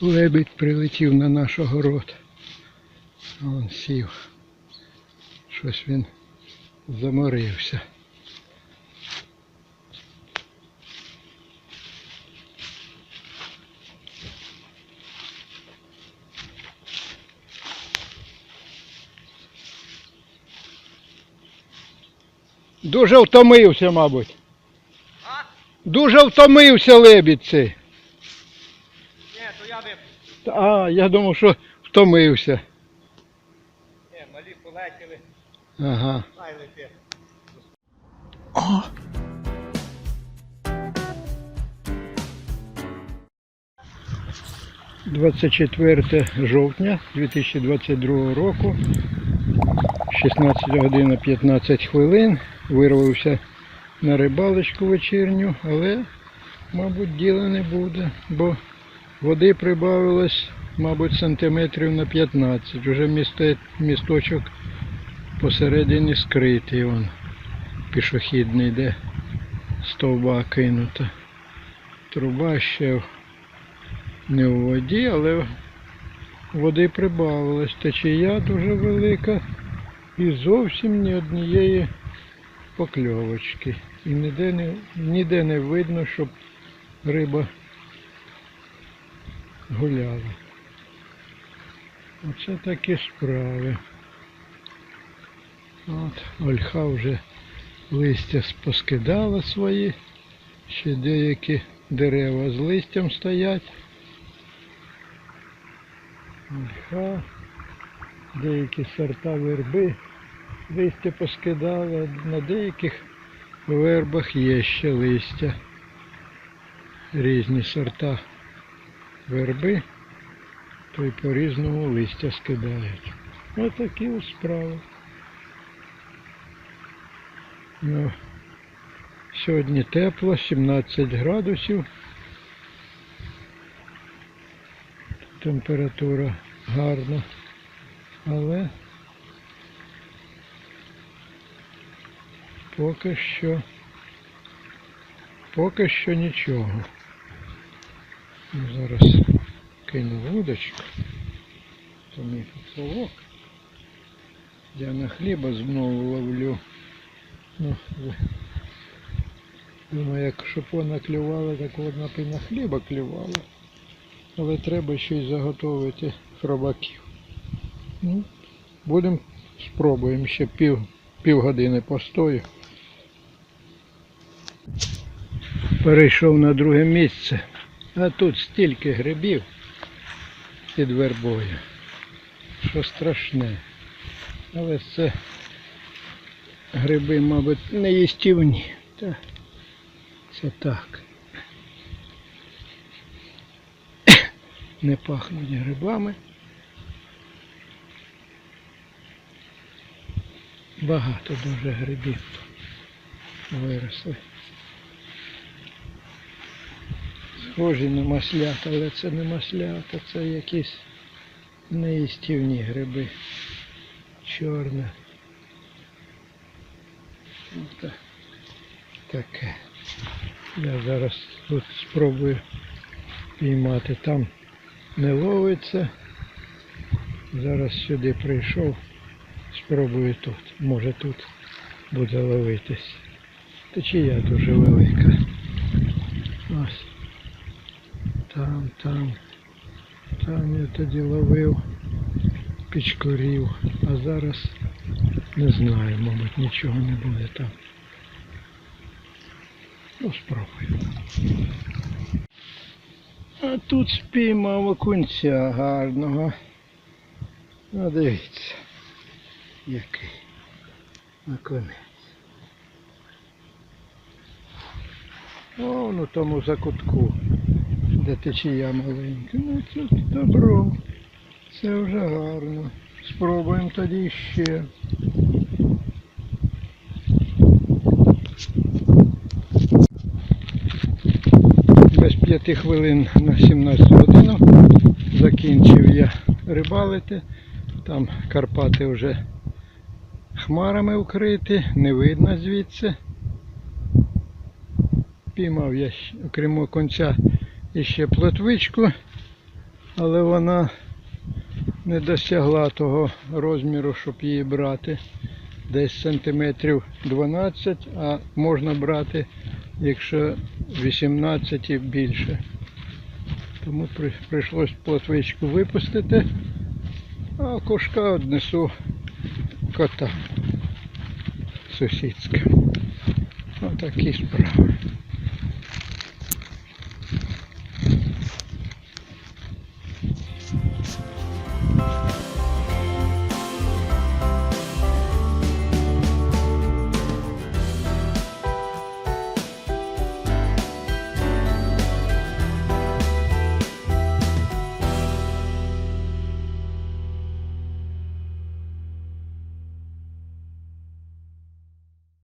Лебідь прилетів на наш огород. Он сів. Щось він заморився. Дуже втомився, мабуть. Дуже втомився лебідь цей. Ні, то я випустив. А, я думав, що втомився. Ні, малі полетіли, Ага. хай летить. О! «24 жовтня 2022 року, 16 година 15 хвилин. Вирвався на рибалочку вечірню, але, мабуть, діла не буде, бо води прибавилось, мабуть, сантиметрів на 15. Уже місточок посередині скритий. Он пішохідний, де стовба кинута. Труба ще не у воді, але води прибавилось. Течія дуже велика і зовсім ні однієї покльовочки. І ніде не, ніде не видно, щоб риба гуляла. Оце такі справи. От, ольха вже листя поскидала свої, ще деякі дерева з листям стоять. Ольха, деякі сорта верби листя поскидали, на деяких вербах є ще листя. Різні сорта верби, то й по-різному листя скидають. Ось такі ось справи. Ну, сьогодні тепло, 17 градусів. Температура гарна, але поки що поки що нічого. Ну, Зараз кину вудочку. Це мій поплавок. Я на хліба знову ловлю. Ну, думаю, якщо б вона клювала, так вона б і на хліба клювала. Але треба й заготовити хробаків. Ну, будемо спробуємо ще пів, півгодини постою. Перейшов на друге місце, а тут стільки грибів під вербою, що страшне. Але це гриби, мабуть, не їстівні. Та це так. Не пахнуть грибами. Багато дуже грибів виросли. Схожі на маслята, але це не маслята, це якісь неїстівні гриби. Чорне. Та- Таке. Я зараз тут спробую піймати. Там не ловиться. Зараз сюди прийшов. Спробую тут. Може тут буде ловитись. Течія дуже велика. Ось. Там, там. Там я тоді ловив пічкурів. А зараз не знаю, мабуть, нічого не буде там. Ну, спробую. А тут спіймав окунця гарного. Ну, дивіться, який окунець. О, ну тому закутку, де течія маленька. Ну це добро. Це вже гарно. Спробуємо тоді ще. Без п'яти хвилин на 17 годину закінчив я рибалити. Там Карпати вже хмарами вкриті, не видно звідси. Піймав я, окрім конця, іще плотвичку. але вона не досягла того розміру, щоб її брати. Десь сантиметрів 12, а можна брати, якщо 18 і більше. Тому при- прийшлось плотвичку випустити, а кошка однесу кота сусідська. Отакі справи.